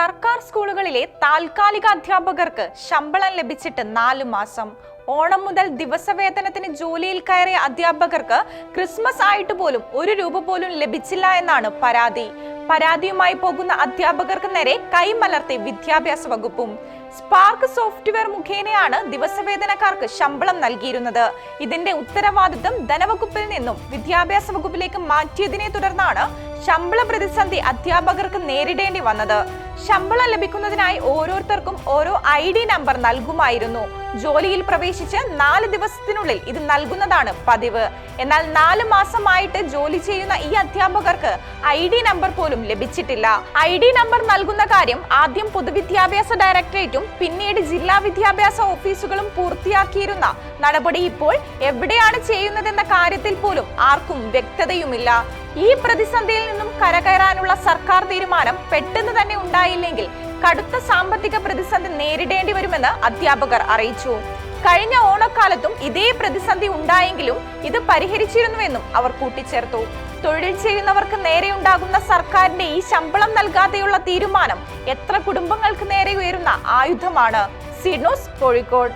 സർക്കാർ സ്കൂളുകളിലെ താൽക്കാലിക അധ്യാപകർക്ക് ശമ്പളം ലഭിച്ചിട്ട് നാലു മാസം. ഓണം മുതൽ ദിവസവേതനത്തിന് ജോലിയിൽ കയറിയ അധ്യാപകർക്ക് ക്രിസ്മസ് ആയിട്ട് പോലും ഒരു രൂപ പോലും ലഭിച്ചില്ല എന്നാണ് പരാതി. പരാതിയുമായി പോകുന്ന അധ്യാപകർക്ക് നേരെ കൈമലർത്തി വിദ്യാഭ്യാസ വകുപ്പും. സ്പാർക്ക് സോഫ്റ്റ്വെയർ മുഖേനയാണ് ദിവസവേതനക്കാർക്ക് ശമ്പളം നൽകിയിരുന്നത്. ഇതിന്റെ ഉത്തരവാദിത്തം ധനവകുപ്പിൽ നിന്നും വിദ്യാഭ്യാസ വകുപ്പിലേക്ക് മാറ്റിയതിനെ തുടർന്നാണ് ശമ്പള പ്രതിസന്ധി അധ്യാപകർക്ക് നേരിടേണ്ടി വന്നത്. ശമ്പളം ലഭിക്കുന്നതിനായി ഓരോരുത്തർക്കും ഓരോ ഐ ഡി നമ്പർ നൽകുമായിരുന്നു. ജോലിയിൽ പ്രവേശിച്ച് നാല് ദിവസത്തിനുള്ളിൽ ഇത് നൽകുന്നതാണ് പതിവ്. എന്നാൽ നാല് മാസമായിട്ട് ജോലി ചെയ്യുന്ന ഈ അധ്യാപകർക്ക് ഐ ഡി നമ്പർ പോലും ലഭിച്ചിട്ടില്ല. ഐ ഡി നമ്പർ നൽകുന്ന കാര്യം ആദ്യം പൊതുവിദ്യാഭ്യാസ ഡയറക്ടറേറ്റും പിന്നീട് ജില്ലാ വിദ്യാഭ്യാസ ഓഫീസുകളും പൂർത്തിയാക്കിയിരുന്ന നടപടി ഇപ്പോൾ എവിടെയാണ് ചെയ്യുന്നതെന്ന കാര്യത്തിൽ പോലും ആർക്കും വ്യക്തതയുമില്ല. ഈ പ്രതിസന്ധിയിൽ നിന്നും കരകയറാനുള്ള സർക്കാർ തീരുമാനം പെട്ടെന്ന് തന്നെ ഉണ്ടായില്ലെങ്കിൽ കടുത്ത സാമ്പത്തിക പ്രതിസന്ധി നേരിടേണ്ടി വരുമെന്ന് അധ്യാപകർ അറിയിച്ചു. കഴിഞ്ഞ ഓണക്കാലത്തും ഇതേ പ്രതിസന്ധി ഉണ്ടായെങ്കിലും ഇത് പരിഹരിച്ചിരുന്നുവെന്നും അവർ കൂട്ടിച്ചേർത്തു. തൊഴിൽ ചെയ്യുന്നവർക്ക് നേരെയുണ്ടാകുന്ന സർക്കാരിന്റെ ഈ ശമ്പളം നൽകാതെയുള്ള തീരുമാനം എത്ര കുടുംബങ്ങൾക്ക് നേരെ ഉയരുന്ന ആയുധമാണ്. സിനോസ് കോഴിക്കോട്.